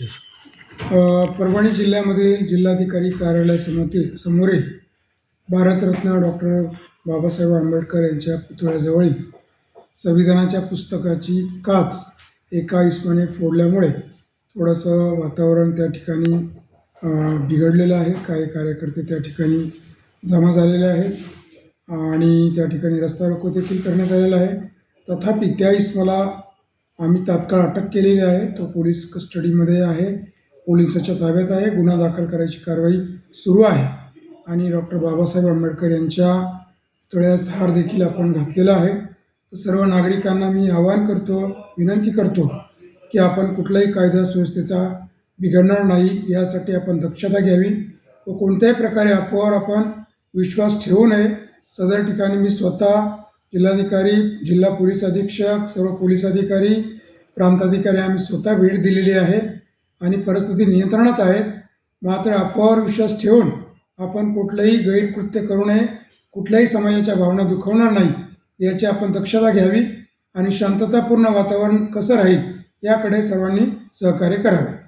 Yes Parbhani जिल्ह्यामध्ये जिल्हाधिकारी कार्यालयासमोर समोरील भारतरत्न डॉक्टर बाबासाहेब आंबेडकर यांच्या पुतळ्याजवळील संविधानाच्या पुस्तकाची काच एका इस्माने फोडल्यामुळे थोडंसं वातावरण त्या ठिकाणी बिघडलेलं आहे. काही कार्यकर्ते त्या ठिकाणी जमा झालेले आहेत आणि त्या ठिकाणी रस्ता रोको देखील करण्यात आलेला आहे. तथापि त्या इस्माला आम्ही तात्काळ अटक केलेली आहे. तो पोलीस कस्टडीमध्ये आहे. पोलिसाच्या ताब्यात आहे. गुन्हा दाखल करायची कारवाई सुरू आहे. आणि डॉक्टर बाबासाहेब आंबेडकर यांच्या तळ्यास हार देखील आपण घातलेला आहे. तर सर्व नागरिकांना मी आवाहन करतो विनंती करतो की आपण कुठलाही कायदा सुव्यवस्थेचा बिघडणार नाही. यासाठी आपण दक्षता घ्यावी व कोणत्याही प्रकारे अफवावर आपण विश्वास ठेवू नये. सदर ठिकाणी मी स्वतः जिल्हाधिकारी जिल्हा पोलीस अधीक्षक सर्व पोलीस अधिकारी प्रांताधिकारी आम्ही स्वतः भेट दिलेली आहे आणि परिस्थिती नियंत्रणात आहेत मात्र अफवावर विश्वास ठेवून आपण कुठलंही गैरकृत्य करू नये कुठल्याही समाजाच्या भावना दुखवणार नाही याची आपण दक्षता घ्यावी आणि शांततापूर्ण वातावरण कसं राहील याकडे सर्वांनी सहकार्य करावे.